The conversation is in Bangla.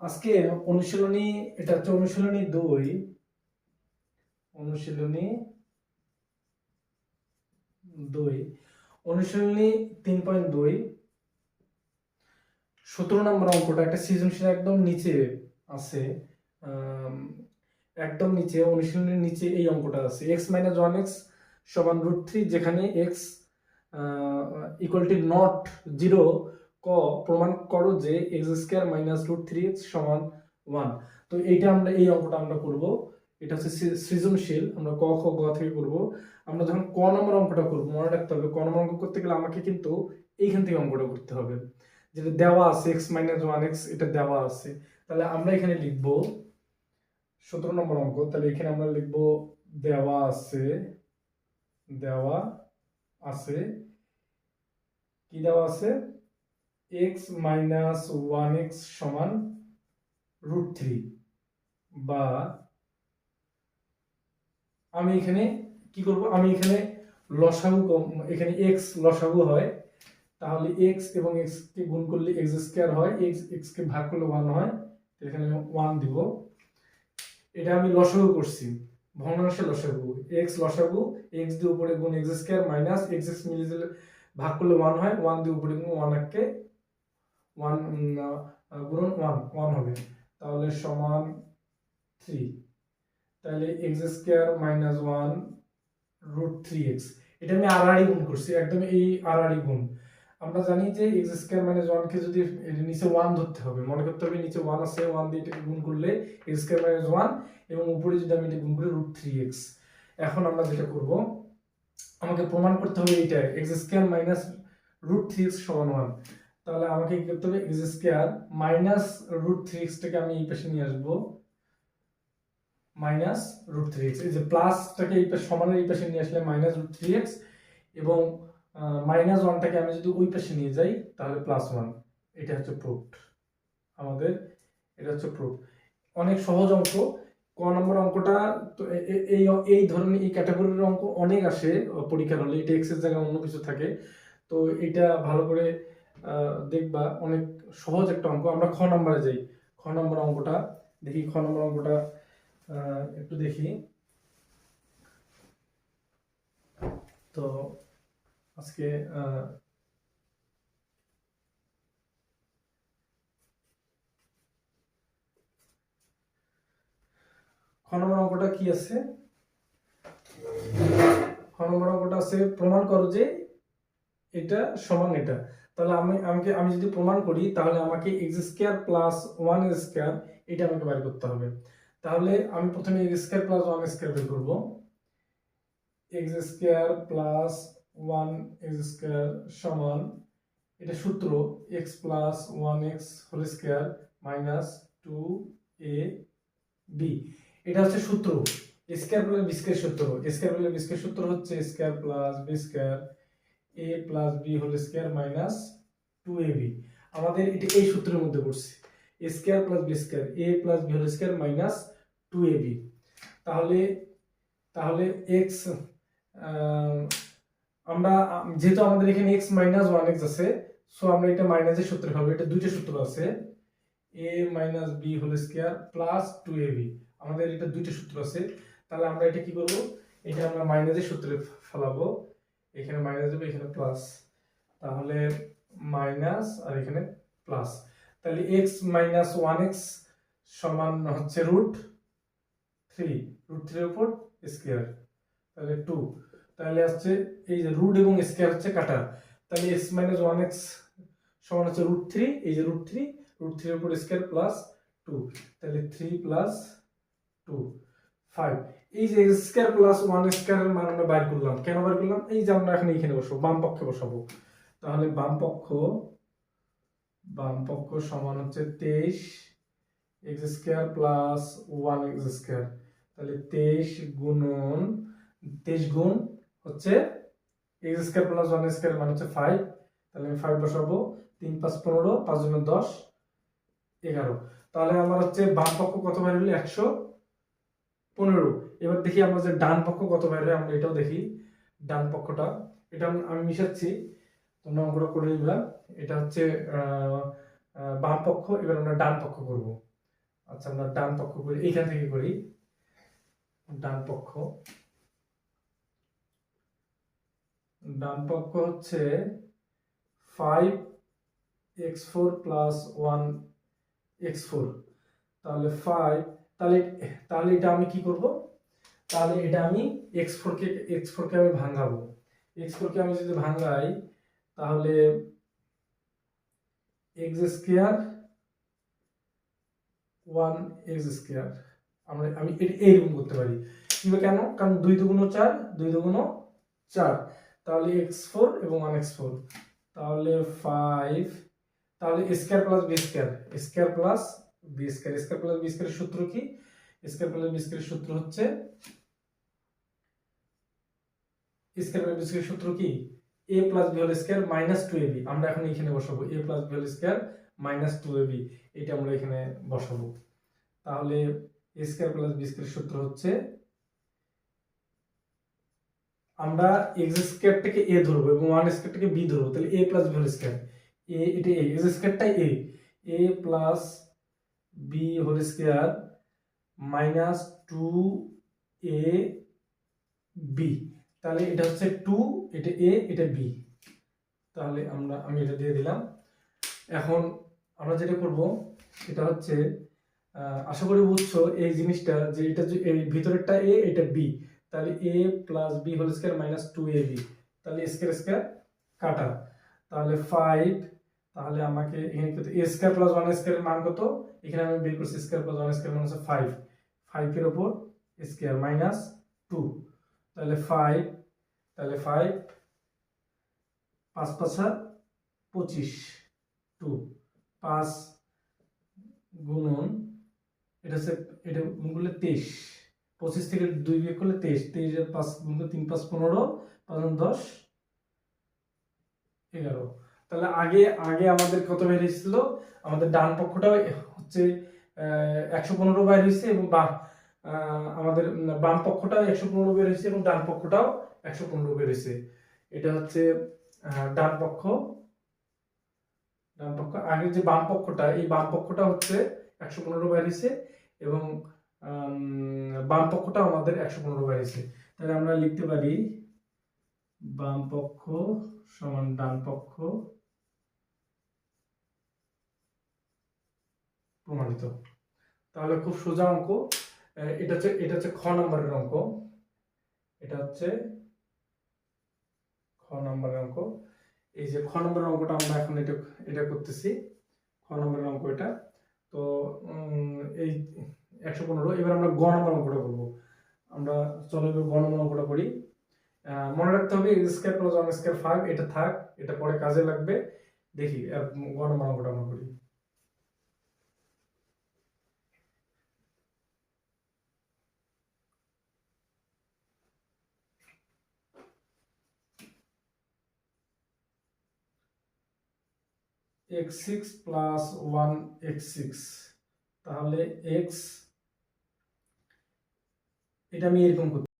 আজকে অনুশীলনী, এটা হচ্ছে অনুশীলনী দুই। অনুশীলনী দুই। অনুশীলনী তিন পয়েন্ট দুই। সতেরো নম্বর অঙ্কটা একটা সৃজনশীল একদম নিচে আছে। একদম নিচে, অনুশীলনের নিচে এই অঙ্কটা আছে। এক্স মাইনাস ওয়ান এক্স সমান রুট থ্রি যেখানে x equal to not zero ক, প্রমাণ করো যে x square minus root three x সমান ওয়ান তো এইটা আমরা, এই অঙ্কটা আমরা করব। এটা হচ্ছে সৃজনশীল। আমরা ক, খ, গ থেকে করব। আমরা যখন ক নম্বর অঙ্কটা করব, মনে রাখতে হবে, ক নম্বর অঙ্ক করতে গেলে আমাকে কিন্তু এইখান থেকে অঙ্কটা করতে হবে। যেটা দেওয়া আছে এক্স মাইনাস ওয়ান এক্স এটা দেওয়া আছে। তাহলে আমরা এখানে লিখব সতেরো নম্বর অঙ্ক। তাহলে এখানে আমরা লিখব দেওয়া আছে দেওয়া আছে। কি দেওয়া আছে? এক্স মাইনাস ওয়ান এক্স সমান রুট থ্রি বা আমি এখানে কি করব? আমি এখানে লসাগু এখানে এক্স লসাগু হয়, তাহলে এক্স এবং এক্স কে গুণ করলে এক্স স্কোয়ার হয় এক্স এক্স কে ভাগ করলে ওয়ান হয় এখানে ওয়ান দিব। এটা আমি লসাগু করছি, ভগ্নাংশে লসাগু। এক্স লসাগু এক্স দিয়ে উপরে গুণ x square minus x x মিলে ভাগ করলে ওয়ান হয় ওয়ান দিয়ে উপরে গুণ ওয়ান একে ওয়ান ওয়ান ওয়ান হবে। তাহলে সমান থ্রি তাহলে x square minus one root three x এটা আমি আড়াআড়ি গুণ করছি, একদম এই আড়াআড়ি গুণ। আমরা জানি যে এক্স স্কোয়ার মাইনাস ওয়ানকে যদি নিচে ওয়ান ধরতে হবে, মনে করতে হবে নিচে ওয়ান আছে ওয়ান দিয়ে এটাকে গুণ করলে এক্স স্কোয়ার মাইনাস ওয়ান এবং উপরে যদি আমি এটা গুণ করি রুট থ্রি এক্স এখন আমরা যেটা করব, আমাকে প্রমাণ করতে হবে এইটা x square minus root three x সমান ওয়ান তাহলে আমাকে কি করতে হবে? X square minus root three এক্সটাকে আমি এই পাশে নিয়ে আসব। মাইনাস রুট থ্রি এক্স এই যে প্লাসটাকে এই পাশে সমানের এই পাশে নিয়ে আসলে মাইনাস রুট থ্রি এক্স এবং মাইনাস ওয়ানটাকে আমি যদি ওই পাশে নিয়ে যাই, তাহলে প্লাস ওয়ান এটা হচ্ছে প্রুফ আমাদের এটা হচ্ছে প্রুফ অনেক সহজ অঙ্ক ক নম্বর অঙ্কটা, তো এই এই ধরনের এই ক্যাটাগরির অঙ্ক অনেক আসে, পরীক্ষার হলে। এটা এক্সের জায়গায় অন্য কিছু থাকে। তো এটা ভালো করে দেখবা অনেক সহজ একটা অঙ্ক। আমরা খ নম্বরে যাই। খ নম্বর অঙ্কটা, দেখি খ নম্বর অঙ্কটা একটু দেখি। তো আজকে খ নম্বর অঙ্কটা কি আছে? খ নম্বর অঙ্কটা আছে, প্রমাণ করো যে এটা সমান এটা। তাহলে আমি, আমাকে, আমি যদি প্রমাণ করি, তাহলে আমাকে x square plus one square এটা আমাকে বের করতে হবে। তাহলে আমি প্রথমে x square plus one square বের করব। X square plus one x square সমান, এটা সূত্র x plus one x whole square minus two a b এটা হচ্ছে সূত্র। স্কোয়ার প্লাস বি স্কোয়ার সূত্র। স্কোয়ার প্লাস বি স্কোয়ার সূত্র হচ্ছে square plus b square a plus b whole square minus two a আমাদের এটা এই সূত্রের মধ্যে পড়ছে। Square plus b square a plus b whole square minus two a তাহলে তাহলে এক্স আমরা, যেহেতু আমাদের এখানে এক্স মাইনাস ওয়ান এক্স আছে সো আমরা এটা মাইনাসের সূত্রে পাবো। এটা দুইটা সূত্র আছে। A minus b whole square plus two a আমাদের এটা দুইটা সূত্র আছে। তাহলে আমরা এটা কি করব? এটা আমরা মাইনাসের সূত্রে ফেলাবো। এখানে মাইনাস দেবো, এখানে প্লাস তাহলে মাইনাস আর এখানে প্লাস তাহলে এক্স মাইনাস ওয়ান এক্স সমান হচ্ছে রুট থ্রি রুট থ্রির উপর স্কোয়ার তাহলে টু তাহলে হচ্ছে এই যে রুট এবং স্কোয়ার হচ্ছে কাটা তাহলে এক্স মাইনাস ওয়ান এক্স সমান হচ্ছে রুট থ্রি এই যে রুট থ্রি রুট থ্রির উপর স্কোয়ার প্লাস টু তাহলে থ্রি প্লাস টু ফাইভ এই যে স্কোয়ার প্লাস ওয়ান স্কোয়ারের মান আমরা বাইর করলাম। কেন বাইর করলাম? এই যে আমরা এখন এইখানে বসবো, বাম পক্ষে বসাবো। তাহলে বাম পক্ষ বাম পক্ষ সমান হচ্ছে তেইশ x square plus one x square তাহলে তেইশ গুণন, তেইশ গুণ হচ্ছে x square plus one square মানে হচ্ছে ফাইভ তাহলে আমি ফাইভ বসাবো, তিন পাঁচ পনেরো, পাঁচ জন্য দশ, এগারো। তাহলে আমার হচ্ছে বাম পক্ষ কত বাইর হলো? একশো। পনেরো। এবার দেখি আমরা যে ডান পক্ষ কত বাইর হয় আমরা এটাও দেখি। ডান পক্ষটা, এটা আমি- মিশাচ্ছি। তোমরা অঙ্কটা করে নিবা। এটা হচ্ছে বাম পক্ষ, এবার আমরা ডান পক্ষ করব। আচ্ছা আমরা ডান পক্ষ করি। এইখান থেকে করি। ডান পক্ষ। ডান পক্ষ হচ্ছে five x four plus one x four তাহলে ফাইভ তাহলে তাহলে এটা আমি কি করব? তাহলে এটা আমি এক্স ফোরকে এক্স ফোরকে আমি ভাঙাবো। এক্স ফোরকে আমি যদি ভাঙাই, তাহলে x square one x square আমরা, আমি এইরকম করতে পারি। কিংবা কেন? কারণ দুই দুগুণ চার, দুই দুগুণ চার। তাহলে এক্স ফোর এবং ওয়ান এক্স ফোর তাহলে ফাইভ তাহলে square plus b square square plus b square square plus b স্কোয়ারের সূত্র কি? স্কোয়ার প্লাস বি স্কোয়ারের সূত্র হচ্ছে, স্কোয়ার প্লাস বি স্কোয়ারের সূত্র কি? A plus b whole square minus two a b আমরা এখন এখানে বসাবো a plus b whole square minus two a b এটা আমরা এখানে বসাবো। তাহলে এ স্কোয়ার প্লাস বি স্কোয়ারের সূত্র হচ্ছে, আমরা এক্স স্কোয়ারটাকে এ ধরবো এবং ওয়ান স্কোয়ারটাকে বি ধরবো। তাহলে a plus b whole square a এটা এ এক্স স্কোয়ারটা a a plus b whole square minus two a b তাহলে এটা হচ্ছে টু এটা এ এটা বি তাহলে আমরা, আমি এটা দিয়ে দিলাম। এখন আমরা যেটা করব, সেটা হচ্ছে আশা করি বুঝছ, এই জিনিসটা যে এটা এই ভিতরেরটা এ এটা বি তাহলে a plus b whole square minus two a b তাহলে স্কোয়ার স্কোয়ার কাটা। তাহলে ফাইভ তাহলে আমাকে এখানে কত এ স্কোয়ার প্লাস ওয়ান স্কোয়ারের মান কত? এখানে আমি বের করছি স্কোয়ার প্লাস ওয়ান স্কোয়ার মান হচ্ছে ফাইভ ফাইভের ওপর স্কোয়ার মাইনাস টু তাহলে ফাইভ তাহলে ফাইভ পাঁচ পাঁচা পঁচিশ। টু পাঁচ গুণন, এটা হচ্ছে, এটা গুণ করলে তেইশ। পঁচিশ থেকে দুই বিয়োগ করলে তেইশ। তেইশ পাঁচ গুণ তিন, পাঁচ, পনেরো, পাঁচ, দশ, এগারো। তাহলে আগে আগে আমাদের কত বের হয়েছিল আমাদের ডান পক্ষটাও হচ্ছে একশো পনেরো বাইর হয়েছে এবং আহ, আমাদের বাম পক্ষটাও একশো পনেরো বের হয়েছে এবং ডান পক্ষটাও একশো পনেরো বের হয়েছে। এটা হচ্ছে ডান পক্ষ। ডান পক্ষ আগের যে বাম পক্ষটা এই বাম পক্ষটা হচ্ছে একশো পনেরো বাইর হয়েছে এবং বাম পক্ষটাও আমাদের একশো পনেরো বাইর হয়েছে। তাহলে আমরা লিখতে পারি বাম পক্ষ সমান ডান পক্ষ প্রমাণিত। তাহলে খুব সোজা অঙ্ক। এটা হচ্ছে এটা হচ্ছে খ নম্বরের অঙ্ক। এটা হচ্ছে খ নম্বরের অঙ্ক। এই যে খ নম্বরের অঙ্কটা আমরা এখন এটা এটা করতেছি। খ নম্বরের অঙ্ক এটা। তো এই একশো পনেরো। এবার আমরা গ নম্বর অঙ্কটা করব। আমরা চলো এবার গ নম্বর অঙ্কটা করি। মনে রাখতে হবে square plus one square five এটা থাক, এটা পরে কাজে লাগবে। দেখি গ নম্বর অঙ্কটা আমরা করি। X six plus one x six. তাহলে এক্স এটা আমি এরকম